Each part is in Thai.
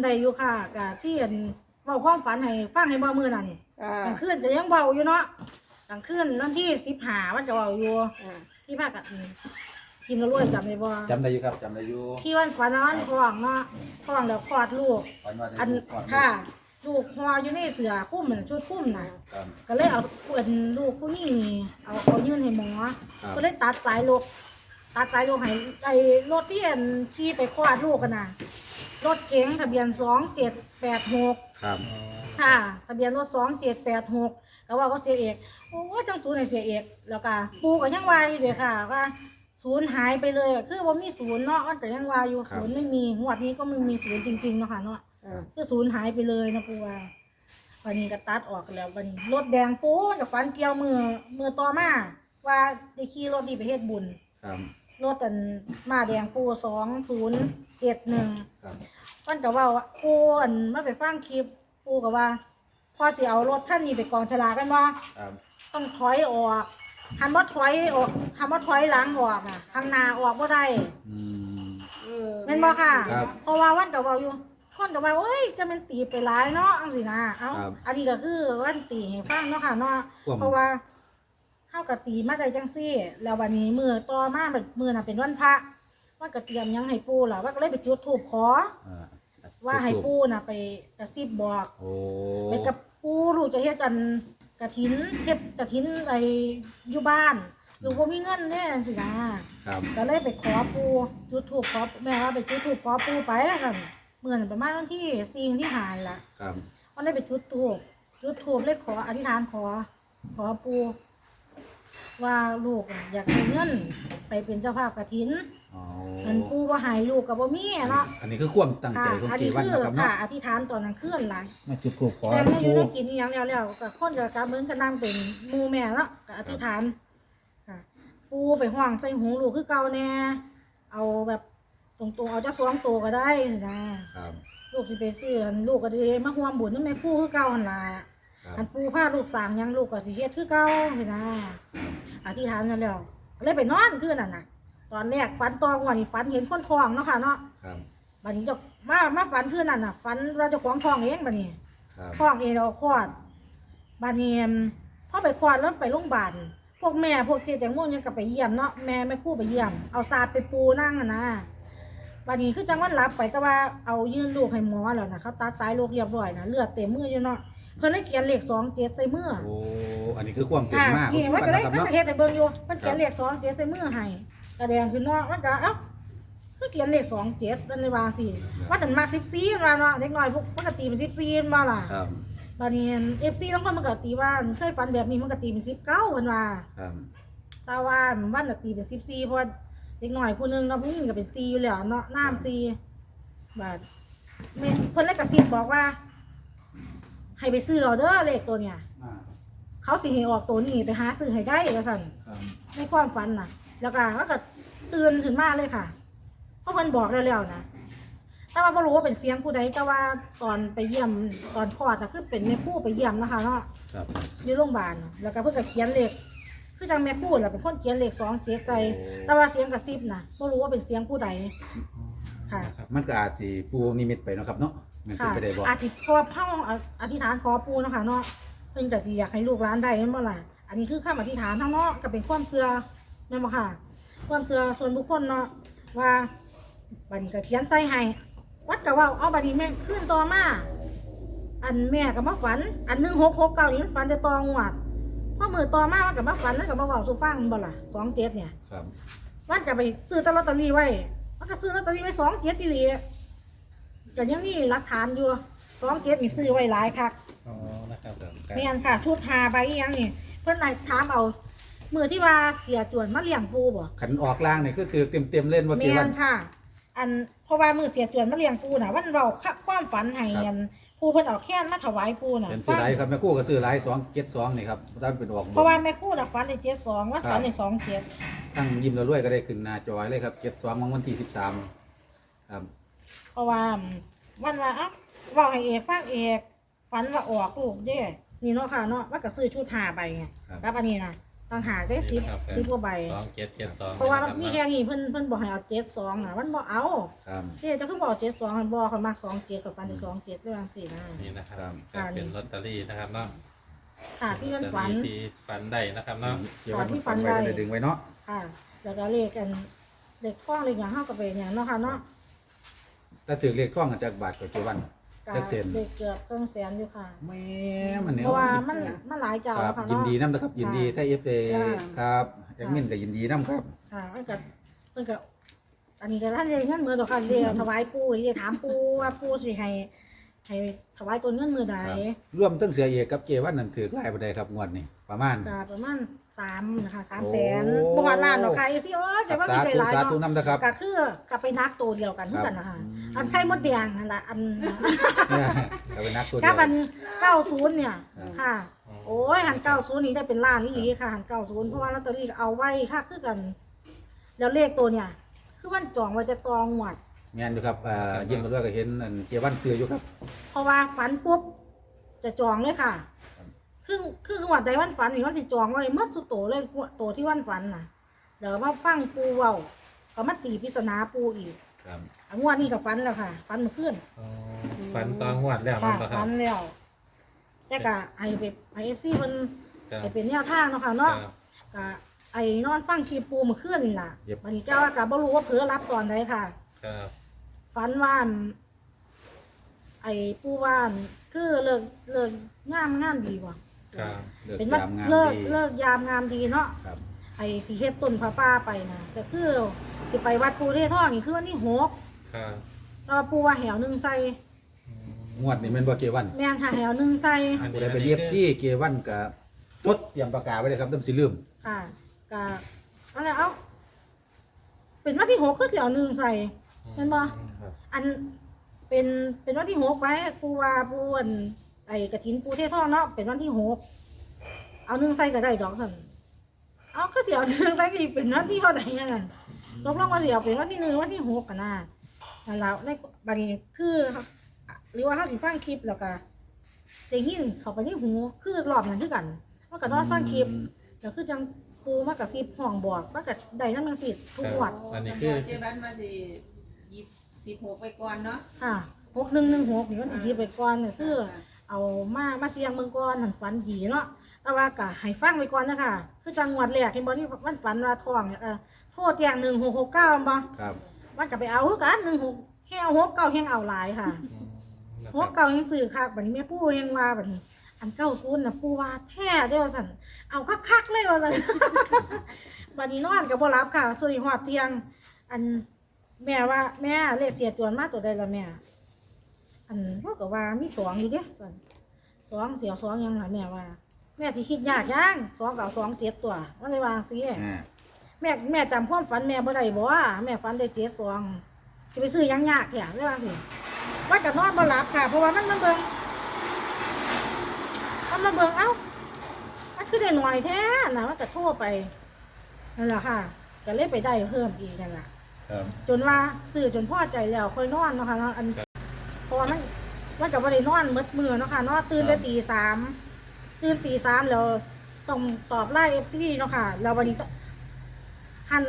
วันใดอยู่ค่ะกะที่อันเว้าความฝันให้ฟังให้บ่มื้อนั้นอ่ากลางคืนจะยังเบาอยู่เนาะกลางคืนวันที่สิบหาวันจะเบาอยู่ อ่าที่ภาคกันกินแล้วรวยจำได้บ่จำได้อยู่ครับจำได้อยู่ที่วันฝันว่าวันท้องเนาะท้องแล้วคลอดลูก ฝันว่าได้อันลูกก่อนค่ะลูกหัวอยู่ในเสือคุ้มเหมือนชุดคุ้มน่ะ ครับ ก็เลยเอาเปิดลูกผู้นี้เอาเอายื่นให้หมอ ครับ ก็เลยตัดสายลูกตัดสายลูกให้ไอ้รถที่อันที่ไปคลอดลูกกันน่ะ รถเก๋งทะเบียนสองเจ็ดแปดหกครับ ค่ะ ทะเบียนรถสองเจ็ดแปดหกก็ว่าเขาเสียเอกโอ้ยจังศูนย์ให้เสียเอกแล้วก็ปูก็ยังวายอยู่เลยค่ะว่าศูนย์หายไปเลยอะคือว่ามีศูนย์เนาะมันแต่ยังวายอยู่ศูนย์ไม่มีงวดนี้ก็ไม่มีศูนย์จริงๆเนาะค่ะเนาะอ่า คือศูนย์หายไปเลยนะปูว่าวันนี้ก็ตัดออกแล้ววันนี้รถแดงปูกับฟันเกี่ยวมือมือต่อมาว่าได้ขี่รถดีไปเฮ็ดบุญ ครับ รถอันมาแดงปูสองศูนย์เจ็ดหนึ่งครับมันก็ว่าว่าปูอันมาไปฟังคลิปปูก็ว่า พอสิเอารถท่านนี้ไปกองฉลากกันว่าครับต้องถอยออกคำว่าถอยออกคำว่าถอยหลังออกอะข้างหน้าออกบ่ได้อืม เออแม่นบ่ค่ะ ครับเพราะว่าวันก็เว้าอยู่คนก็ว่าโอ้ยจะเป็นตีไปหลายเนาะจังซี่นะเอ้าครับอันนี้ก็คือวันตีให้ฟังเนาะค่ะเนาะความ เพราะว่า เฮาก็ตีมาได้จังซี่ แล้ววันนี้มื้อต่อมาแบบมื้อน่ะเป็นวันพระว่าก็เตรียมหยังให้ปู่ล่ะว่าก็เลยไปจุดธูปขอ อ่าว่าให้ปู่น่ะไปกระซิบบอก โอ้ไปกับปู่ลูกจะเฮ็ดกันกระถินเฮ็ดกระถินไอ้อยู่บ้านลูกบ่มีเงินแน่สินะครับ ก็เลยไปขอปู่จุดธูปขอแม่ว่าไปจุดธูปขอปู่ไปแล้วกันเมื่อนั้นประมาณวันที่4วันที่ห้านั่นล่ะครับวันเลยไปจุดธูปจุดธูปเลยขออธิษฐานขอ ขอปู่ ว่าลูกอยากได้เงินไปเป็นเจ้าภาพกระถินอ๋ออันปู่บ่ให้ลูกก็บ่มีเนาะอันนี้คือความตั้งค่ะใจของอันเกนี้วันคือนะครับค่ะเนาะอธิษฐานตอนนั้นคืนหลายมาจุดธูปขอแต่ไม่อยู่ปูได้กินอหยังแล้วแล้วก็คนกับการเมืองก็นั่งเป็นหมู่แม่เนาะก็อธิษฐานค่ะปูไปห้องใส่หูลูกคือเก่าแน่เอาแบบตรงๆเอาจักสองตัวก็ได้นะครับ ลูกสิไปซื้ออันลูกก็ได้มาห่วมบุญนั่นแม่ปูคือเก่าหั่นล่ะครับ อันปูพาลูกสร้างหยังลูกก็สิเฮ็ดคือเก่าสินะอธิษฐานนั่นแล้วก็เลยไปนอนคืนนั่นน่ะ ตอนแรกฝันตองว่านี่ฝันเห็นคนท้องเนาะค่ะเนาะครับ บัดนี้เจะมามาฝันคืนนั่นน่ะฝันว่าเจ้าของท้องเองบัดนี้ครับคลอดเองเราคลอดบานเนียมพอไปคลอดแล้วไปโรงพยาบาลพวกแม่พวกเจ๊แตงโมยังกลับไปเยี่ยมเนาะแม่ไม่คู่ไปเยี่ยมเอาซาดไปปูนั่งอะนะบานนี้คือจังหวันรับไปแต่ว่าเอายื่นลูกให้หมอแล้วนะเขาตัดสายลูกเรียบร้อยนะเลือดเต็มมืออยู่เนาะ เพิ่นได้เขียนเลขสองเจ็ดใส่มือโอ้อันนี้คือความเก่งอ่ามากขอนี่งว่ากัจะนได้นะครับก็เนาะจะเฮ็ดให้เบิ่งอยู่มันเขียนเลขสองเจ็ดใส่มือให้กระแดงขึ้นเนาะมันก็เอ้าคือเขียนเลขสองเจ็ดมันเลยว่าสิว่าแต่มาสิบสี่มาเนาะเด็กน้อยพวกปกติเป็นสิบสี่มาล่ะครับบานี้เอฟซีต้องคนมันก็ตีว่าเคยฝันแบบนี้มันก็ตีเป็นสิบเก้าวันว่าครับแต่ว่ามันก็ตีเป็นสิบสี่เพราะว่าเด็กหน่อยผู้หนึงเนาะผู้หญิงก็เป็นซีอยู่แล้วเนาะน้ำซีบาดแม่เพิ่นเลยกระซิบบอกว่า ให้ไปซื้อเอาเด้อเลขตัวเนี้ยอ่าเขาสิให้ออกตัวนี้ไปหาซื้อให้ได้ก็สั่นครับในความฝันน่ะ แล้วก็เขาก็ตื่นขึ้นมาเลยค่ะ เพราะเพิ่นบอกแล้วๆนะแต่ว่าไม่รู้ว่าเป็นเสียงผู้ใดแต่ว่าตอนไปเยี่ยมตอนคลอดอะคือเป็นแม่ครู่ไปเยี่ยมนะคะเนาะครับอยู่โรงพยาบาลน่ะแล้วก็เพิ่นก็เขียนเลขคือจังแม่พูดแหละเป็นคนเขียนเลขสองเจ็ดใส่โอ้แต่ว่าเสียงกระซิบน่ะไม่รู้ว่าเป็นเสียงผู้ใดค่ะ มันก็อาจสิปูนิมิตไปเนาะครับเนาะ มันเป็นค่ะไปได้บ่อาทิเพราะว่าเพ่ออธิษฐานขอปูเนาะคะเนาะเพิ่นก็สิอยากให้ลูกร้านได้แม่นบ่ล่ะอันนี้คือคำอธิษฐานทั้งเนาะก็เป็นความเชื่อแม่นบ่ค่ะ ความเชื่อส่วนบุคคลเนาะว่าบัดนี้ก็เขียนใส่ให้วัดก็เว่าเอาบัดนี้แม่ขึ้นต่อมา อันแม่ก็มาฝัน อันหนึ่งหกหกเก้านี่มันฝันแต่ตองวัดพอมือต่อมามันก็มาฝันมันก็มาเว้าสู่ฟังบ่ล่ะสองเจ็ดเนี่ย ครับ มันก็ไปซื้อแตลอตเตอรี่ไว้ มันก็ซื้อลอตเตอรี่ไว้สองเจ็ดอีหลี ก็ยังมีหลักฐานอยู่สองเจ็ดนี่ซื้อไว้หลายคักอ๋อนะครับผมแม่นค่ะ ชุดหาใบอีหยังนี่ เพิ่นไหนถามเอามือที่ว่าเสียจวนมาเลี้ยงปูบ่ ขันออกล่างนี่ก็คือเต็มเต็มๆเล่นว่าเกแม่วัน นค่ะ อันเพราะว่ามือเสียจวนมาเลี้ยงปูน่ะวันเว้าค่ะความฝันให้ครับ อันปูเพิ่นเอาแค้นมาถวายปูน่ะเป็นซื้อไรครับแม่กู้ก็ซื้อไรสองเจ็ดสองนี่ครับท่านเป็นออกบน เพราะว่าแม่ครู่น่ะฝันในเจ็ดสองว่าครับฝันในสองเจ็ดตั้งยิ้มแล้วรวยก็ได้ขึ้นหน้าจอยเลยครับเจ็ดสองวันที่สิบสามครับ เพราะว่าวันว่าเอ้าเว้าให้เอกฟังเอกฝันว่าออกลูกเด้นี่เนาะค่ะเนาะมันก็ซื้อชุดหาใบไงครับ กับอันนี้นะต่างหากได้สิบครับสิบกว่าใบ สองเจ็ดเจ็ดสองเพราะว่านะคบมีแค่นี้เพิ่นเพิ่นบอกให้เอาเจ็ดสองน่ะมันบอกเอาครับเจ๊จะคือบอกเจ็ดสองมันบอกเขามากสองเจ็ดกับฟันที่สองเจ็ดเรื่องสี่นะ นี่นะครับครับก็เป็นลอตเตอรี่นะครับเนาะค่ะที่มันฝัน ลอตเตอรี่ที่ฝันได้นะครับเนาะเกี่ยวกับมันฟันไว้ได้ดึงไว้เนาะ ค่ะ แล้วก็เลขกันเด็กฟ้องเลขอย่างเฮาก็ไปอย่างเนาะค่ะเนาะ ถ้าถือเลขคล้องกันจากบาทกับเกี่ยววันก็จักเซนเลขเกือบเครื่องแสนอยู่ค่ะแม่มันเนี่ยเพราะว่ามันมันหลายเจ้าครัแล้บวค่ะยินเนาะ ดีน้ำนะครับ ยินดีถ้าเอฟเอจ้า ครับแอดมินก็ยินดีน้ำครับค่ะมันก็มันก็อันนี้ก็ท่านเรียนเงินมือดอกค่ะเรียนถวายปู่เรียนถามปู่ว่าปู่สิให้ให้ถวายตัวเงินมือใดร่วมตั้งเสียเอกกับเกวันนั่นถือไล่ไปได้ครับงวดนี้ประมาณ ก็ประมาณสามนะคะสามโอ้แสนบ่ว่าล้านดอกค่ะไอ้ที่โอ้ยแต่ว่ามีสาใจธุหลายสาเนาะธุน้ำนะครับ ก็คือกลับไปนักตัวเดียวกันเหมือนกันนะคะอั นไข่มดแดงนั่นแหละอันเอาไปนักตัวเดีถ้ายวมันเก้าศูนย์เนี่ยครับ ค่ะ โอ้ยหันเก้าศูนย์นี่ได้เป็นล้านนี่อีค่ะหันเก้าศูนย์เพราะว่าลอตเตอรี่เอาไว้ค่ะคือกัน แล้วเลขตัวเนี่ย คือมันจองไว้จะตองหวัดงานอยู่ครับอ่ายิ้มมาด้วยก็เห็นอันเกวันเสืออยู่ครับ เพราะว่าฝันปุ๊บจะจองเลยค่ะ ครับ คือคือหวัดใดวันฝันนี่วันสิจองไว้เมื่อสุดโตเลยตัวที่วันฝันน่ะเดี๋ยวมาฟังปูเว้าก็มาตีปริศนาปูอีก ครับอะ งวดนี้ก็ฝันแล้วค่ะฝันเมื่อคืนอ๋อฝันตองหวดแล้วค่ะมั้งคฟัรับนแล้วแต่ก็ไอไปไอเอฟซีมันครับไปเป็นแนวทางเนาะค่ะคเนาะรับก็ไอนอนฟังคลิปปูเมื่อคืนนี่ล่ะวันนี้เจ้าว่าก็บ่รู้ว่าเผลอรับตอนใดค่ะ ครับฝันว่าไอปูว่าคือเลิกเลิกงามงามดีว่ะครับเลิกเป็นว่ายามงามเลิกดีเลิกยามงามดีเนาะครับ ไอสีเฮ็ดต้นผ้าป่าไปนะแต่คือสิไปวัดปูเทศท่องนี่คือวันที่หก ครับแต่ว่าปูว่าแหวหนึ่งใส่อืมงวดนี้แมันบ่เกวันแม่นค่ะแหวหนึ่งใส่อันผู้นี้ใดเป็นเอฟซีเกวันกับจดเตรียมปากกาไว้เลยครับต้องสิลืมค่ะก็อะไรเอ้าเป็นวันที่หกคือเดี๋ยวหนึ่งใส่เห็นบ่ครับอันเป็นเป็นวันที่หกไว้ปูว่าปูอันไอกระถินปูเทศท่องเนาะเป็นวันที่หกเอาหนึ่งใส่ก็ได้ดอกสันเอาก็เสียวหนึ่งใส่ก็สิเป็นวันที่เท่าไหร่นั่นตกลงว่าเสียวเป็นวันที่หนึ่งวันที่หกกันนะ นั่นแล้วในบัดนี้คือหรือว่าเขาสิฟังคลิปแล้วก็ได้ยินเขาไปที่หูคือรอบนั้นคือกันว่าก็นอนฟังคลิปแล้วคือจังปูมากระซิบห้องบอกมากระได้นั่นมันสิทุกงวดอันนี้คือเจ๊บันมาสิหยิบสิบหกไปก่อนเนาะค่ะหกหนึ่งหนึ่งหกนี่มันสิหยิบไปก่อนเนี่ยคือ เอามามาเสียงเมืองก่อนหันฝันดีเนาะแต่ว่ากะให้ฟังไปก่อนนะคะคือจังหวัดแรกเห็นบ่ที่มันฝันว่าทองเนี่ยเออโทษแจ้งหนึ่งหกหกเก้าบ่ครับ มันก็ไปเอาคือกันหนึ่งหกแห้เอาหกเก้าแห้งเอาหลายค่ะอืมนะหครักบเก้าแห้งซื้อคักบัดนี้แม่ปู่แห้งว่าบัดนี้อันเก้าศูนย์น่ะปู่ว่าแท้เด้อว่าซั่นเอาคักๆเลยว่าซั่นบัดนี้นอนก็บ่หลับค่ะส่วนฮอดเที่ยง อันแม่ว่าแม่เลขเสียจวนมาตัวใดละแม่ อันเขาก็ว่ามีสองอยู่เด้ซั่นสองเสียวสองยังล่ะแม่ว่า แม่สิคิดยากยังสองเก่าสองเจ็ดตัวมันเลยว่าสิอ่า แม่แม่จำความฝันแม่บ่ได้บ่ว่าแม่ฝันได้เจ็ดสองสิไปซื้อหยังยากแท้เลยว่าสิว่าจะนอนบ่หลับค่ะ เพราะว่ามันมันเบิ่งมันมาเบิ่งเอ้ามันคือได้หน่อยแท้น่ะมันก็โทรไปนั่นแหละค่ะก็เลยไปได้เพิ่มอีกนั่นล่ะครับ จนว่าซื้อจนพอใจแล้วค่อยนอนเนาะค่ะเนาะอันเพราะว่ามันมันกับว่าได้นอนมืดมือเนาะค่ะเนาะตื่นได้ตีสามตื่นตีสามแล้วต้องตอบไล่เอฟซีเนาะค่ะแล้ววันนี้ต้อง หัน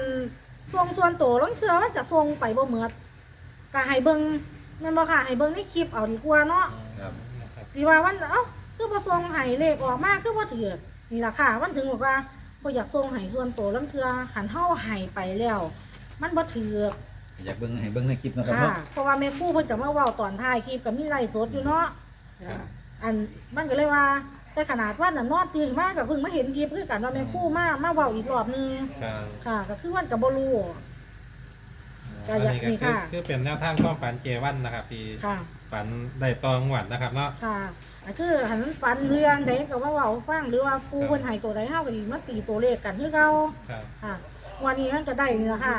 ทรงส่วนตัวล้องเชื่อมันจะทรงไปบ่เหมือดก็ให้เบิ่งแม่นบ่ค่ะให้เบิ่งในคลิปเอาดีกว่าเนาะครับนะครับสิว่าวันเอ้าคือบ่ทรงให้เลขออกมาคือบ่ถือนี่ล่ะค่ะมันถึงบอกว่าบ่อยากทรงให้ส่วนตัวลังเทื่อหันเฮาให้ไปแล้ว มันบ่ถืออยากเบิ่งให้เบิ่งในคลิปนะครับค่ะ เนาะเพราะว่าแม่ครู่เพิ่นจะมาเว้าตอนท้ายคลิปกับมีไลฟ์สดอยู่เนาะครับอันมันก็เลยว่า แต่ขนาดว่าน่ะนอนตื่นมาก็เพิ่งมาเห็นคลิปคือกันว่าแม่ครู่มามาเว้าอีกรอบนึงครับค่ะ ก็คือวันก็บ่รู้ ก็อันอยากนี้ก็มีคือค่ะ คือเป็นแนวทางความฝันเจวันนะครับ ที่ค่ะ ฝันได้ตองหวัดนะครับเนาะ ค่ะอันคือหันมันฝันเรื่องใดก็ว่าเว้าฟังหรือว่าครูเพิ่นให้ตัวใดเฮาก็สิมาตีตัวเลขกันคือเก่าครับค่ะ วันนี้มันก็ได้นี่ล่ะค่ะ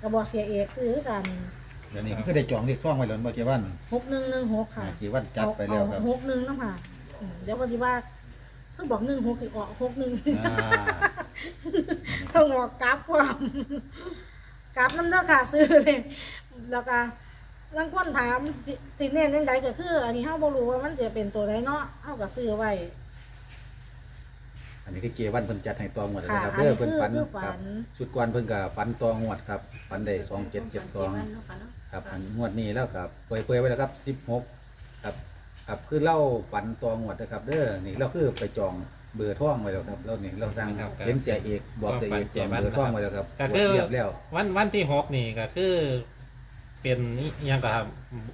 ก็บอกเสียเอกซื้อกันเดี๋ยวนี้ก็ได้จองเลขคล้องไว้แล้วบ่เกวัน6116ค่ะเกวันจัดไปแล้วครับ เอาหกหนึ่งน้ำค่ะอืม เดี๋ยวพอดีว่าเพิ่งบอกหนึ่งหกสิออกหกหนึ่งอ่า ต้องออกกราฟความกราฟน้ำเนื้อค่ะซื้อเลยแล้วก็ลังคนถามสิสิเน้นเน้นใดก็คือ อันนี้เฮาบ่รู้ว่ามันจะเป็นตัวใดเนาะเฮาก็ซื้อไว้ อันนี้คือเจวันเพิ่นจัดให้ตองวดค่ะนะครับอันเด้นี้อเพิ่นฝันคือคือครับฝันสุดก่อนเพิ่นก็ฝันตองวดครับฝันได้สองเจ็ดเจ็ดสองวันเนาะค่ะเนาะครับอันงวดนี้แล้วครับเปรยๆไว้แล้วครับสิบหกครับ ครับคือเล่าฝันตองวดนะครับเด้อนี่เราคือไปจองเบอร์ท่องไว้แล้วครับเรานี่เราสั่งครับครับเห็นเสียเอกบอกเสียเอกจองเบอร์ท่องไว้แล้วครับก็คือ เรียบแล้ว วันวันที่หกนี่ก็คือ เป็นอิหยังก็ครับ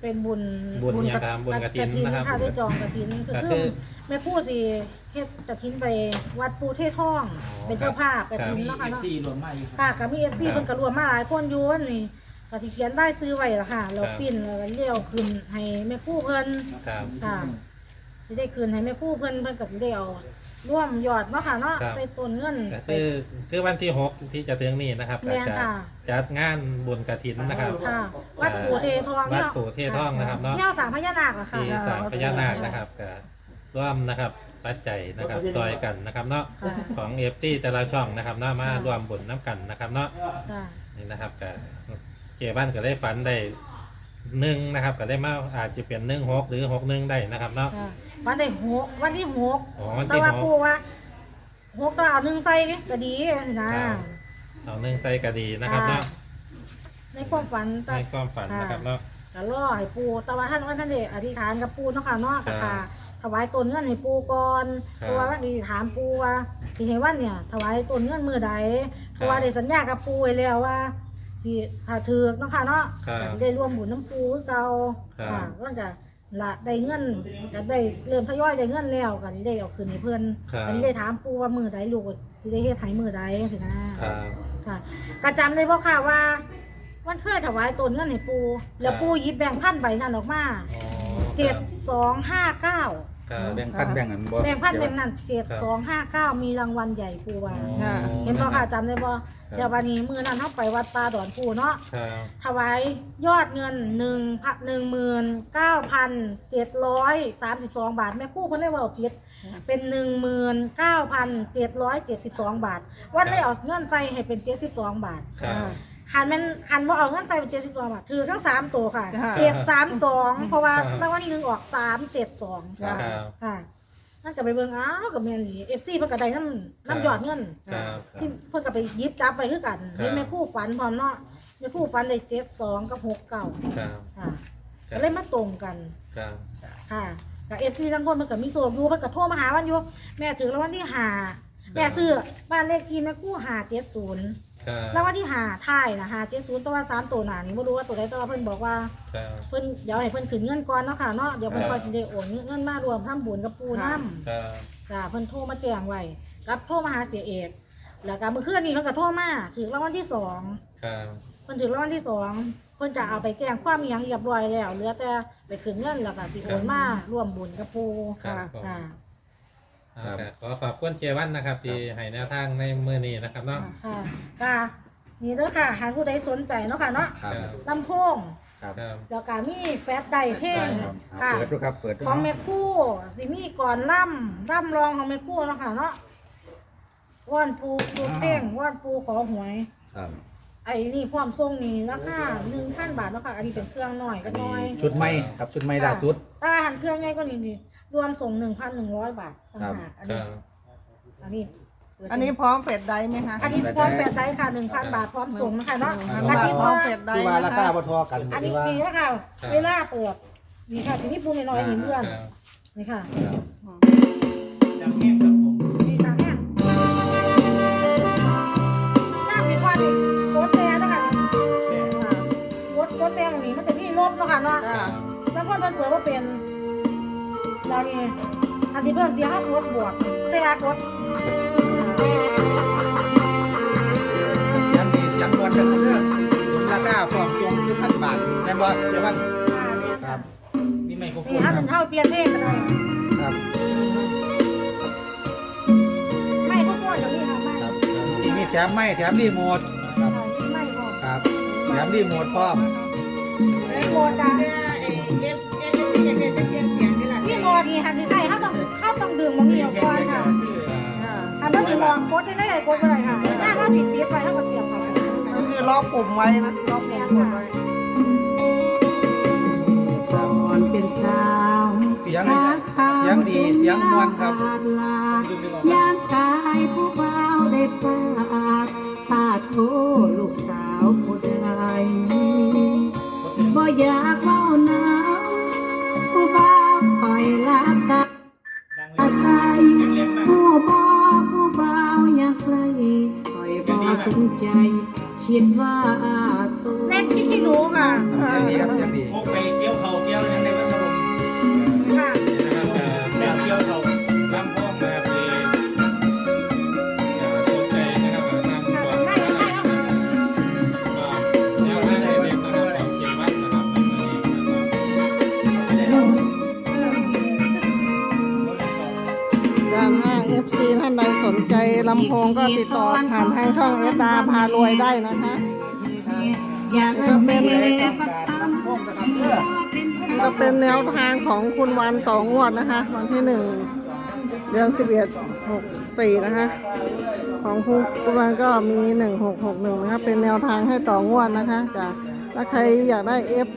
เป็นบุญบุญเนี่ยครับบุญกฐินนะครับค่ะได้จองกระถินคือก็คืคืออแม่ครู่สิเฮ็ดกระถินไปวัดปูเทศท่องอ๋อเป็นเจ้าภาพกระถินมีเนาะเอค่ะฟเนาะซีรวมมาอยู่ค่ะก็มีเอฟซีครับเพิ่นก็รวมมาหลายคนอยู่วันนี้ ก็สิเขียนได้ซื้อไว้ละค่ะแล้วครับปิ้นแล้วก็เลี้ยวขึ้นให้แม่ครู่เพิ่นครับ ค่ะสิได้คืนให้แม่ครู่เพิ่นเพิ่นก็สิได้เอาร่วมยอดเนาะค่ะเนาะครับ ไปต้นเงิน ก็คือคือวันที่หกที่จะถึงนี่นะครับก็แม่นจะค่ะ จัดงานบุญกระถินนะครับ ค่ะ วัดปู่เททองวัดเนาะปู่เททองนะครับเนาะเนี่ยสามพญานาคเหรอค่ะที่สามพญานาคนะครับก็ร่วมนะครับปัจจัยนะครับซอยกันนะครับเนาะค่ะของเอฟซีแต่ละช่องนะครับเนาะมาค่ะร่วมบุญน้ำกันนะครับเนาะค่ะ นี่นะครับก็ เกบ้านก็ได้ฝันได้หนึ่งนะครับ ก็ได้มาอาจจะเป็นหนึ่งหกหรือหกหนึ่งได้นะครับเนาะ ค่ะวันที่หกวันที่หกอ๋อวันแต่ที่ว่าหกปูว่าหกต้องเอาหนึ่งใส่นี่ก็ดีนะครับเอาหนึ่งใส่ก็ดีนะครับเนาะในความฝันแต่ในความฝันนะครับเนาะ ก็ล่อให้ปูแต่ว่าท่านว่าท่านเดอธิษฐานกับปูเนาะค่ะเนาะครัก็บค่ะถวายตนเงินให้ปูก่อนครับเพราะว่าวันนี้ถามปูว่าสิให้วันเนี่ย ถวายตนเงินมือใดเพราะว่าได้สัญญากับปูไว้แล้วว่า สิถ้าถือเนาะค่ะเนาะครับก็สิได้ร่วมบุญน้ำปูคือเก่าครับ ค่ะก็จะละได้เงินก็ได้เริ่มทยอยได้เงินแล้วก็สิได้เอาคืนให้เพิ่นครับอันนี้ได้ถามปูว่ามือใดลูกสิได้เฮ็ดให้มือใดสินะครับ ค่ะก็จำได้บ่ค่ะว่าวันเคยถวายตนเงินให้ปูแล้วปูหยิบแบ่งพันใบนั้นออกมาอ๋อเจ็ดสองห้าเก้า ครับ แบ่งพันแบ่งกันบ่แบ่งพันแบ่งเนั้นเจ็ดสองห้าเก้ามีรางวัลใหญ่ปูว่า อ๋อเห็นบ่ค่ะจำได้บ่ครับ เดี๋ยววันนี้มือนั้นเฮาไปวัดป่าดอนปูเนาะครับถวายยอดเงินหนึ่งพันหนึ่งหมื่นเก้าพันเจ็ดร้อยสามสิบสองบาท แม่ครู่เพิ่นได้เว่าผิดเป็นหนึ่งหมื่นเก้าพันเจ็ดร้อยเจ็ดสิบสองบาท วันได้เอาเงินใจให้เป็นเจ็ดสิบสองบาท ครับ หันมันหันว่าเอาเงินใจเป็นเจ็ดสิบสองบาทถือทั้งสามตัวค่ะค่ะเจ็ดสามสองเพราะว่าครับรางวัลที่หนึ่งออกสามเจ็ดสองครับ ค่ะ นั่นก็ไปเบิ่งอ้าวกับแม่นเอฟซีเพิ่นก็ได้น้ำน้ำยอดเงินครับที่เพิ่นก็ไปหยิบจับไปคือกันครับเห็นแม่ครู่ฝันพร้อมเนาะแม่ครู่ฝันได้เจ็ดสองกับหกเก้าครับค่ะก็เลยมาตรงกันครับค่ะกับเอฟซีทั้งคนมันก็มีโซมอยู่มันก็โทรมาหาวันอยู่แม่ถึงแล้ววันที่หาแม่ซื้อบ้านเลขที่แม่กู้หาเจ็ดศูนย์ ครับแล้ววันที่หาท้ายนะหาเจ็ดศูนย์ตัวว่าสามตัวหนานี่ไม่รู้ว่าตัวใดตัวเพิ่นบอกว่าครับเพิ่นเดี๋ยวให้เพิ่นขึ้นเงินก่อนเนาะค่ะเนาะเดี๋ยวเพิ่นครับคอยสิได้โอนเงินมารวมทำบุญกับปูน้ครับำจ้าเพิ่นโทรมาแจ้งไว้กับโทรมาหาเสียเอกแล้วก็เมื่อคืนนี้เพิ่นก็โทรมาถึงรางวัลที่สองครับเพิ่นถึงรางวัลที่สองเพิ่นจะเอาไปแจ้งความอิหยังเรียบร้อยแล้วเหลือแต่ไปขึ้นเงินแล้วก็สิโอนมาร่วมบุญกับปูครับ ผมค่ะอ่าขอขอบคุณเจวันนะครับ ที่ให้แนวทางในมือนี้นะครับเนาะ ค่ะค่ะนี่เด้อค่ะหากผู้ใดสนใจเนาะค่ะเนาะครับลำโพงครับครับ แล้วก็มีแฟลชไดร์เพลงครับค่ะ เปิดดูครับ เปิดดูของเนาะแม่คู่สิมีก่อนล่ำล่ำรองของแม่คู่เนาะค่ะเนาะว่านปูปูเพ่งว่านปูขอหวย ครับ ไอ้นี่ความทรงนี่ราคาหนึ่งพันบาทเนาะค่ะ อันนี้เป็นเครื่องหน่อยก็อันน้นี้อยชุดใหม่ครับชุดใหม่ล่าสุด ถ้าหันเครื่องใหญ่ก็นี่นี่ รวมส่งหนึ่งพันหนึ่งร้อยบาทต่างครับหากอันคนี้รับ อันนี้เปิดอันนี้พร้อมเฟดได้ไหมคะอันนี้พร้อมแปดได้ค่ะหนึ่งพันบาทพร้อมส่งนะคะเนาะอัอันนี้พพร้ร้ออมมเฟดได้ที่ว่านะราคาคะบ่ทอกันอันนี้ที่ว่าดีแล้วค่ะเวลาเปิดนี่ค่ะทีนี้ปูน้อยๆนี่เพื่อนครับนี่ค่ะอย่างแห้งครับผมนี่ค่ะแห้งน้ำมีควันนี่โคตรแซ่นะคะแช่โคตรโคตรแซ่ตรงนี้มันจะมีลบเนาะค่ะเนาะค่ะแล้วคนมันเปิดว่าเป็น เรานี่อันที่เพิ่มเสียงเขาโคตรบวกแซ่โคตรเสียงดีเสียงมวลกันเด้อราคาพร้อมจงคือพันบาทแม่นบ่เดี๋ยวมันครับมีไมโครโฟนี่นถ้าคเป็รับนเท่าเปลี่ยนเพลงกันเลยครับไม่ก็ควรอย่างนี้ค่ะไม่ครับมีมีแถมไม่แถมรีโมทครับไม่พอครับแถมรีโมทพร้อม ไม่โมดจ้ะเอฟ นี่โมดนี่ค่ะที่ใส่เขาต้องเขาต้องดื่มบางเหนียวก่อนค่ะอันนั้นคือลองโคตรจะได้ไงโคตรอะไรค่ะถ้าเขาผิดเปียกไปเขาก็เสียบเขาก็คือล็อกปุ่มไว้นะล็อกปุ่มไว้ก่อนเป็นสาวเสียงเสียงดีเสียงมวลครับย่างกาปาดปาดโทลูกสาวผู้ใดบ่อยาก สนใจคิดว่าตัวเล่นที่ขี้หนูค่ะ เสียงดีครับเสียงดีพก ก็ติดต่อผ่านทางช่องเอสดาพารวยได้นะคะอยากจะเป็นปักตามนี่ก็เป็นแนวทางของคุณวันต่องวดนะคะ วันที่หนึ่งเดือนสิบเอ็ดหกสี่นะคะ ของคุณวันก็มีหนึ่งหกหกหนึ่งนะคะเป็นแนวทางให้ต่องวดนะคะจ้ะถ้าใครอยากได้เอฟ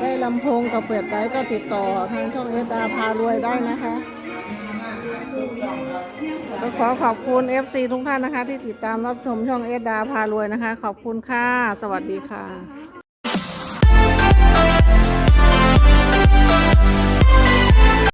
ได้ลำโพงกับเฟดได้ก็ติดต่อทางช่องเอสดาพารวยได้นะคะ ก็ขอขอบคุณ FC ทุกท่านนะคะ ที่ติดตามรับชมช่องเอสดาพารวยนะคะ ขอบคุณค่ะ สวัสดีค่ะ